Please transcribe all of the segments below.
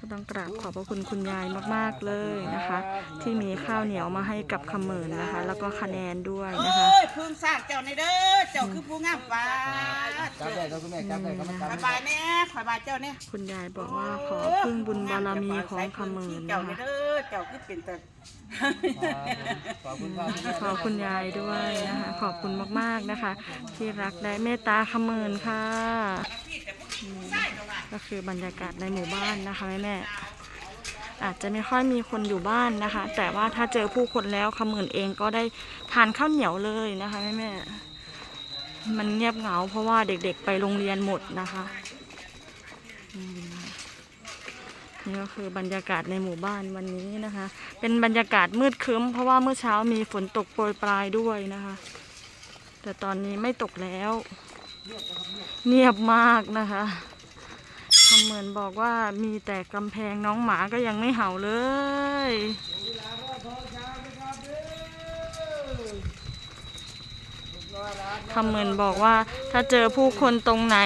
ก็ต้องกราบขอบพระคุณคุณยายมากๆเลยนะคะ ที่มีข้าวเหนียวมาให้กับคำเหมินนะคะ แล้วก็คะแนนด้วยนะคะเอ้ยพึ่งสร้างเจ้าในเด้อเจ้าคือผู้งามฟ้าจับได้ครับคุณแม่จับได้ครับมันจับคอยบายแน่คอยบายเจ้าเนี่ยคุณยายบอกว่าขอพึ่งบุญบารมีของคำเหมินเจ้านะในคะ เด้อ เจ้าคือเป็นแต่ ขอบคุณครับขอบคุณยายด้วยนะคะ ขอบคุณมากๆนะคะ ที่รักและเมตตาคำเหมินค่ะอืมก็คือบรรยากาศในหมู่บ้านนะคะแม่แม่ๆอาจจะไม่ค่อยมีคนอยู่บ้านนะคะ แต่ว่าถ้าเจอผู้คนแล้วคำเหมินเองก็ได้ทานข้าวเหนียวเลยนะคะแม่แม่ๆมันเงียบเหงาเพราะว่าเด็กๆไปโรงเรียนหมดนะคะอืม นี่ก็คือบรรยากาศในหมู่บ้านวันนี้นะคะ เป็นบรรยากาศมืดครึ้ม เพราะว่าเมื่อเช้ามีฝนตกโปรยปลายด้วยนะคะ แต่ตอนนี้ไม่ตกแล้ว เงียบมากนะคะคำเหมือนบอกว่ามีแต่กำแพงน้องหมาก็ยังไม่เห่าเลยคำเหมือนบอกว่าถ้าเจอผู้คนตรงไหน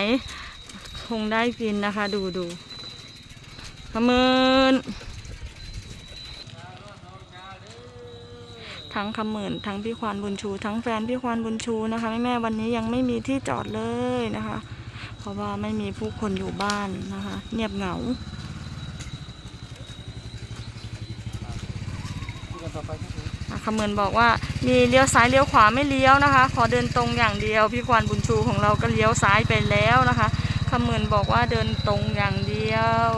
คงได้กินนะคะ ดูดู คำมืนทั้งคำหมืนทั้งพี่ควานบุญชู ทั้งแฟนพี่ควานบุญชูนะคะแม่แม่วันนี้ยังไม่มีที่จอดเลยนะคะ เพราะว่าไม่มีผู้คนอยู่บ้านนะคะ เงียบเหงาคำเมินบอกว่ามีเลี้ยวซ้ายเลี้ยวขวาไม่เลี้ยวนะคะ ขอเดินตรงอย่างเดียวพี่ควานบุญชูของเราก็เลี้ยวซ้ายไปแล้วนะคะคำเมินบอกว่าเดินตรงอย่างเดียว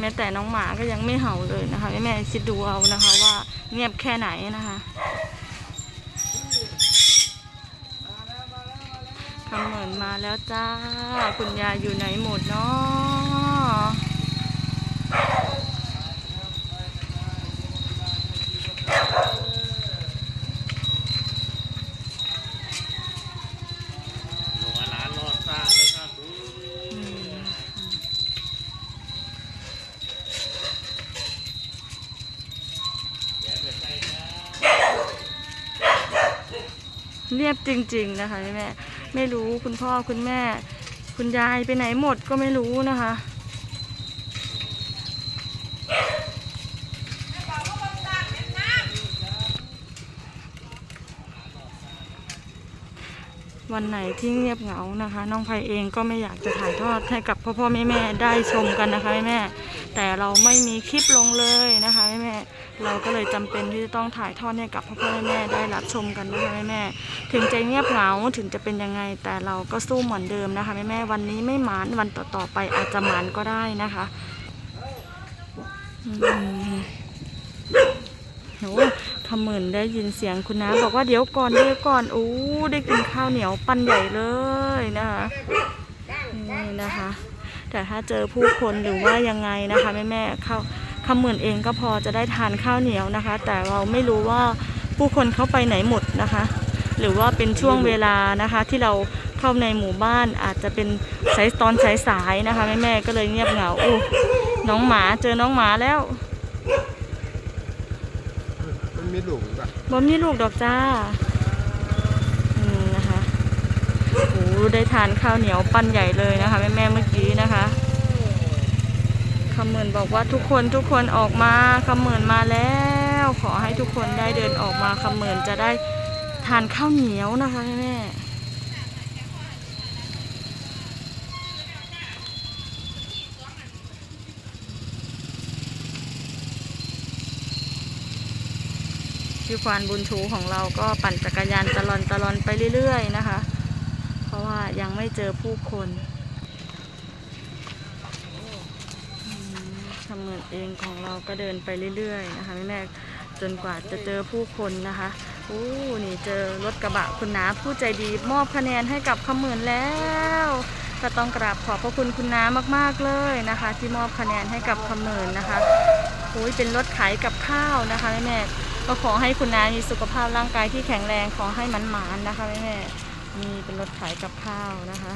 แม้แต่น้องหมาก็ยังไม่เห่าเลยนะคะแม่แม่คิดดูเอานะคะว่าเงียบแค่ไหนนะคะคำเหมือนมาแล้วจ้า คุณยายอยู่ไหนหมดเนาะ เรียบจริง ๆ นะคะแม่แม่ไม่รู้คุณพ่อคุณแม่ คุณยายไปไหนหมดก็ไม่รู้นะคะวันไหนที่เงียบเหงานะคะ น้องไพเองก็ไม่อยากจะถ่ายทอดให้กับพ่อพ่อแม่แม่ได้ชมกันนะคะแม่แม่ แต่เราไม่มีคลิปลงเลยนะคะแม่แม่เราก็เลยจำเป็นที่จะต้องถ่ายทอดให้กับพ่อพ่อแม่ได้รับชมกันนะคะแม่แม่ถึงจะเงียบเหงาถึงจะเป็นยังไง แต่เราก็สู้เหมือนเดิมนะคะแม่แม่วันนี้ไม่หมานวันต่อๆไปอาจจะหมานก็ได้นะคะอืมโหขมื่นได้ยินเสียงคุณน้าบอกว่าเดี๋ยวก่อนเดี๋ยวก่อนอู้ได้กินข้าวเหนียวปั้นใหญ่เลยนะคะนี่นะคะ แต่ถ้าเจอผู้คนหรือว่ายังไงนะคะแม่แม่ๆเข้าขมื่นเองก็พอจะได้ทานข้าวเหนียวนะคะ แต่เราไม่รู้ว่าผู้คนเขาไปไหนหมดนะคะ หรือว่าเป็นช่วงเวลานะคะที่เราเข้าในหมู่บ้านอาจจะเป็นสายตอนสายๆนะคะแม่แม่ๆก็เลยเงียบเหงาอู้น้องหมาเจอน้องหมาแล้วมันมีลูกป่ะบอมนี่ลูกดอกจ้า อืมนะคะโอ้ ได้ทานข้าวเหนียวปั้นใหญ่เลยนะคะแม่แม่ๆเมื่อกี้นะคะคำเหมือนบอกว่าทุกคนทุกคนออกมาคำเหมือนมาแล้ว ขอให้ทุกคนได้เดินออกมาคำเหมือนจะได้ทานข้าวเหนียวนะคะแม่แม่พี่ควานบุญชูของเราก็ปั่นจักรยานตะลอนตะลอนไปเรื่อยๆนะคะ ราะว่ายังไม่เจอผู้คนอืมทำเหมือนเองของเราก็เดินไปเรื่อยๆนะคะแม่แม่จนกว่าจะเจอผู้คนนะคะอู้นี่เจอรถกระบะคุณน้าผู้ใจดีมอบคะแนนให้กับขมื่นแล้วก็ต้องกราบขอบพระคุณคุณน้ามากๆเลยนะคะ ที่มอบคะแนนให้กับขมื่นนะคะโอ้ยเป็นรถขายกับข้าวนะคะแม่แม่ก็ขอให้คุณน้ามีสุขภาพร่างกายที่แข็งแรงขอให้มันหมานนะคะแม่แม่ นี่เป็นรถขายกับข้าวนะคะ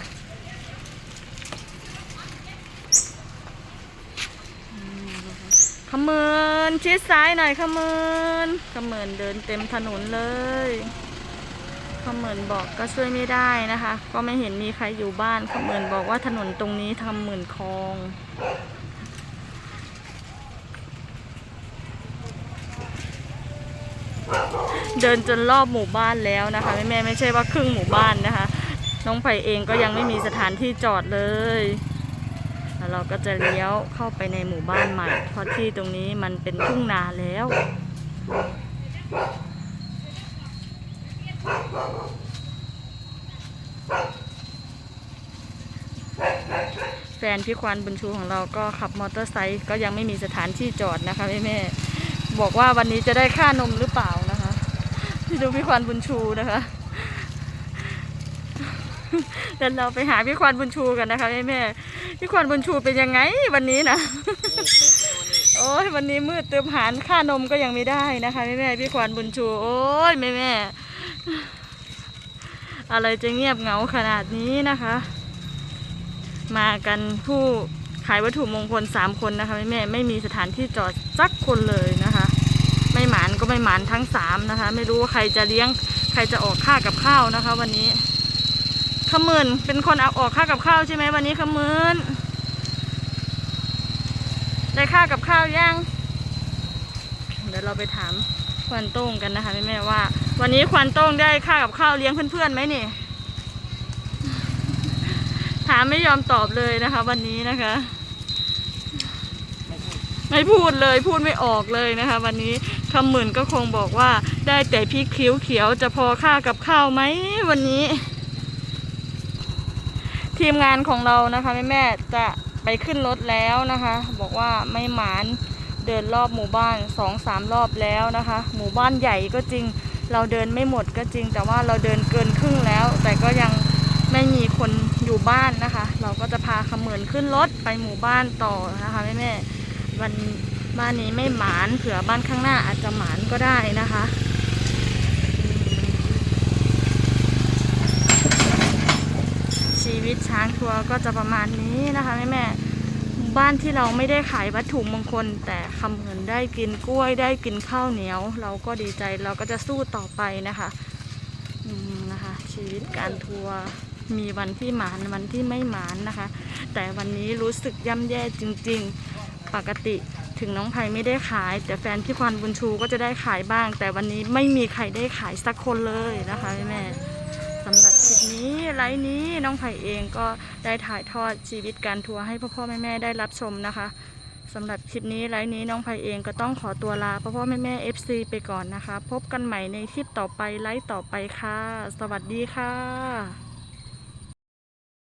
ขมืนชิดซ้ายหน่อยขมืนขมืนเดินเต็มถนนเลยคำเหมืนบอกก็ช่วยไม่ได้นะคะ ก็ไม่เห็นมีใครอยู่บ้านคำเหมืนบอกว่าถนนตรงนี้ทำเหมือนคลอง เดินจนรอบหมู่บ้านแล้วนะคะแม่แม่ไม่ใช่ว่าครึ่งหมู่บ้านนะคะ น้องไผ่เองก็ยังไม่มีสถานที่จอดเลยแล้วเราก็จะเลี้ยวเข้าไปในหมู่บ้านใหม่ เพราะที่ตรงนี้มันเป็นทุ่งนาแล้ว แฟนพี่ควานบุญชูของเราก็ขับมอเตอร์ไซค์ก็ยังไม่มีสถานที่จอดนะคะแม่แม่บอกว่าวันนี้จะได้ค่านมหรือเปล่านะ ดูพี่ควานบุญชูนะคะเดี๋ยวเราไปหาพี่ควานบุญชูกันนะคะแม่แม่ๆพี่ควานบุญชูเป็นยังไงวันนี้นะโอ้ยวันนี้มืดเติมหารค่านมก็ยังไม่ได้นะคะแม่แม่ๆพี่ควานบุญชู โอ้ยแม่แม่ๆอะไรจะเงียบเหงาขนาดนี้นะคะ มากันผู้ขายวัตถุมงคลสามคนนะคะแม่แม่ๆไม่มีสถานที่จอดสักคนเลยนะคะ ไม่หมานก็ไม่หมานทั้งสามนะคะ ไม่รู้ว่าใครจะเลี้ยงใครจะออกค่ากับข้าวนะคะ วันนี้ขมืนเป็นคนเอาออกค่ากับข้าวใช่ไหมวันนี้ขมืนได้ค่ากับข้าวยังเดี๋ยวเราไปถามควันโต้งกันนะคะแม่แม่ๆว่า วันนี้ควันโต้งได้ค่ากับข้าวเลี้ยงเพื่อนๆไหมนี่ถามไม่ยอมตอบเลยนะคะ วันนี้นะคะ ไม่พูดเลยพูดไม่ออกเลยนะคะ วันนี้คำหมื่นก็คงบอกว่า ได้แต่พริกเขียวเขียวจะพอค่ากับข้าวไหมวันนี้ ทีมงานของเรานะคะแม่แม่จะไปขึ้นรถแล้วนะคะ บอกว่าไม่หมานเดินรอบหมู่บ้านสองสามรอบแล้วนะคะ หมู่บ้านใหญ่ก็จริง เราเดินไม่หมดก็จริง แต่ว่าเราเดินเกินครึ่งแล้ว แต่ก็ยังไม่มีคนอยู่บ้านนะคะ เราก็จะพาขมืนขึ้นรถไปหมู่บ้านต่อนะคะแม่แม่ วันบ้านนี้ไม่หมานเผื่อบ้านข้างหน้าอาจจะหมานก็ได้นะคะชีวิตช้างทัวร์ก็จะประมาณนี้นะคะแม่แม่บ้านที่เราไม่ได้ขายวัตถุมงคล แต่คำเหมือนได้กินกล้วยได้กินข้าวเหนียว เราก็ดีใจเราก็จะสู้ต่อไปนะคะนะคะ ชีวิตการทัวร์มีวันที่หมานวันที่ไม่หมานนะคะ แต่วันนี้รู้สึกย่ำแย่จริง ๆ ปกติถึงน้องไผ่ไม่ได้ขาย แต่แฟนพี่ควันบุญชูก็จะได้ขายบ้าง แต่วันนี้ไม่มีใครได้ขายสักคนเลยนะคะแม่แม่สำหรับคลิปนี้ไลฟ์นี้น้องไผ่เองก็ได้ถ่ายทอดชีวิตการทัวร์ให้พ่อพ่อแม่แม่ได้รับชมนะคะสำหรับคลิปนี้ไลฟ์นี้น้องไผ่เองก็ต้องขอตัวลาพ่อพ่อแม่แม่เอฟซีไปก่อนนะคะ พบกันใหม่ในคลิปต่อไปไลฟ์ต่อไปค่ะ สวัสดีค่ะ